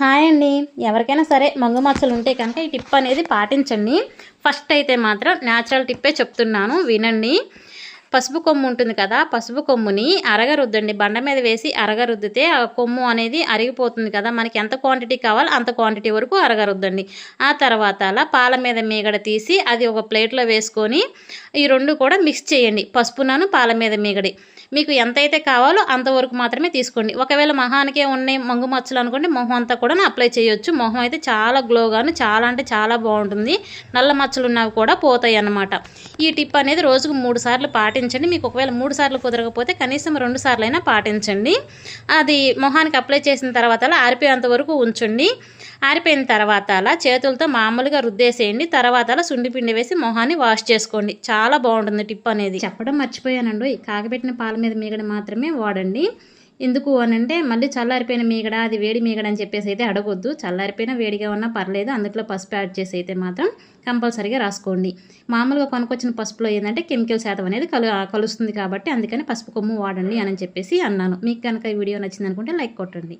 Hi అండి. ఎవరికైనా సరే మంగు మచ్చలు ఉంటే కనుక ఈ టిప్ అనేది పాటించండి. ఫస్ట్ అయితే మాత్రం న్యాచురల్ టిప్పే చెప్తున్నాను. వినండి. పసుపు కొమ్ము ఉంటుంది కదా పసుపు కొమ్ముని అరగరుద్దండి. బండ మీద వేసి అరగరుద్దితే ఆ కొమ్ము అనేది అరిగిపోతుంది కదా మనకి ఎంత క్వాంటిటీ కావాలో అంత క్వాంటిటీ వరకు అరగరుద్దండి. ఆ తర్వాత అలా పాల మీద మీగడ తీసి అది ఒక ప్లేట్లో వేసుకొని ఈ రెండు కూడా మిక్స్ చేయండి. పసుపునాను పాల మీద మీగడి. మీకు ఎంతైతే కావాలో అంతవరకు మాత్రమే తీసుకోండి. ఒకవేళ మొహానికే ఉన్నాయి మంగు మచ్చలు అనుకోండి మొహం అంతా కూడా అప్లై చేయొచ్చు. మొహం అయితే చాలా గ్లోగాను చాలా అంటే చాలా బాగుంటుంది. నల్ల మచ్చలు ఉన్నవి కూడా పోతాయి అన్నమాట ఈ టిప్ అనేది రోజుకు మూడు సార్లు పాటించండి. మీకు ఒకవేళ మూడు సార్లు కుదరకపోతే కనీసం రెండు సార్లు అయినా పాటించండి. అది మొహానికి అప్లై చేసిన తర్వాత అలా ఆరిపోయేంత వరకు ఉంచండి. ఆరిపోయిన తర్వాత అలా చేతులతో మామూలుగా రుద్దేసేయండి. తర్వాత అలా సుండిపిండి వేసి మొహాన్ని వాష్ చేసుకోండి. చాలా బాగుంటుంది టిప్ అనేది. చెప్పడం మర్చిపోయానండి. కాగబెట్టిన పాల మీద మీగడ మాత్రమే వాడండి. ఎందుకు అని అంటే మళ్ళీ చల్లారిపోయిన మీగడ అది వేడి మీగడ అని చెప్పేసి అయితే అడగొద్దు. చల్లారిపోయిన వేడిగా ఉన్నా పర్లేదు అందులో పసుపు యాడ్ చేసి అయితే మాత్రం కంపల్సరీగా రాసుకోండి. మామూలుగా కొనుక్కొచ్చిన పసుపులో ఏంటంటే కెమికల్ శాతం అనేది కలు కలుస్తుంది కాబట్టి అందుకని పసుపు కొమ్ము వాడండి అని చెప్పేసి అన్నాను. మీకు కనుక ఈ వీడియో నచ్చింది అనుకుంటే లైక్ కొట్టండి.